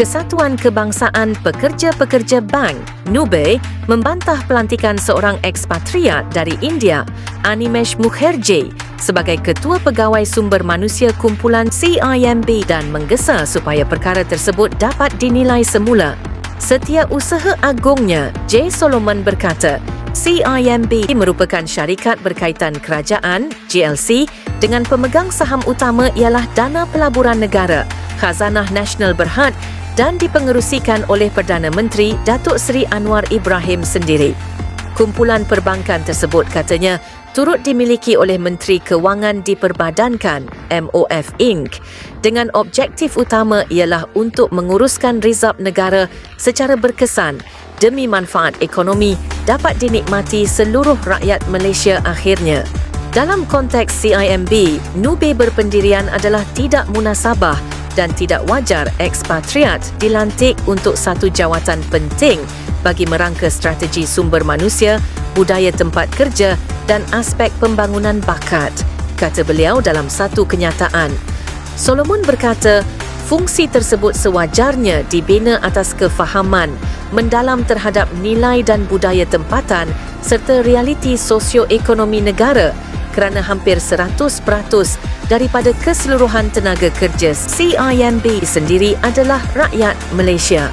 Kesatuan Kebangsaan Pekerja-Pekerja Bank, NUBE, membantah pelantikan seorang ekspatriat dari India, Animesh Mukherjee, sebagai Ketua Pegawai Sumber Manusia Kumpulan CIMB dan menggesa supaya perkara tersebut dapat dinilai semula. Setiausaha agungnya, J. Solomon berkata, CIMB merupakan syarikat berkaitan kerajaan, GLC, dengan pemegang saham utama ialah Dana Pelaburan Negara, Khazanah Nasional Berhad dan dipengerusikan oleh Perdana Menteri Datuk Seri Anwar Ibrahim sendiri. Kumpulan perbankan tersebut katanya turut dimiliki oleh Menteri Kewangan Diperbadankan MOF Inc. dengan objektif utama ialah untuk menguruskan rizab negara secara berkesan demi manfaat ekonomi dapat dinikmati seluruh rakyat Malaysia akhirnya. Dalam konteks CIMB, Nube berpendirian adalah tidak munasabah dan tidak wajar ekspatriat dilantik untuk satu jawatan penting bagi merangka strategi sumber manusia, budaya tempat kerja dan aspek pembangunan bakat, kata beliau dalam satu kenyataan. Solomon berkata, fungsi tersebut sewajarnya dibina atas kefahaman mendalam terhadap nilai dan budaya tempatan serta realiti sosioekonomi negara kerana hampir 100% daripada keseluruhan tenaga kerja CIMB sendiri adalah rakyat Malaysia.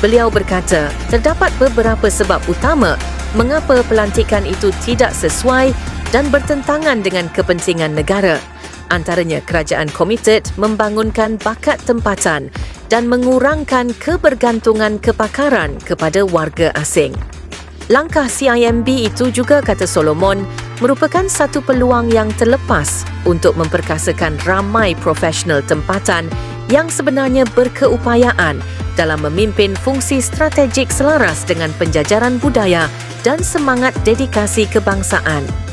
Beliau berkata, terdapat beberapa sebab utama mengapa pelantikan itu tidak sesuai dan bertentangan dengan kepentingan negara. Antaranya kerajaan komited membangunkan bakat tempatan dan mengurangkan kebergantungan kepakaran kepada warga asing. Langkah CIMB itu juga kata Solomon merupakan satu peluang yang terlepas untuk memperkasakan ramai profesional tempatan yang sebenarnya berkeupayaan dalam memimpin fungsi strategik selaras dengan penjajaran budaya dan semangat dedikasi kebangsaan.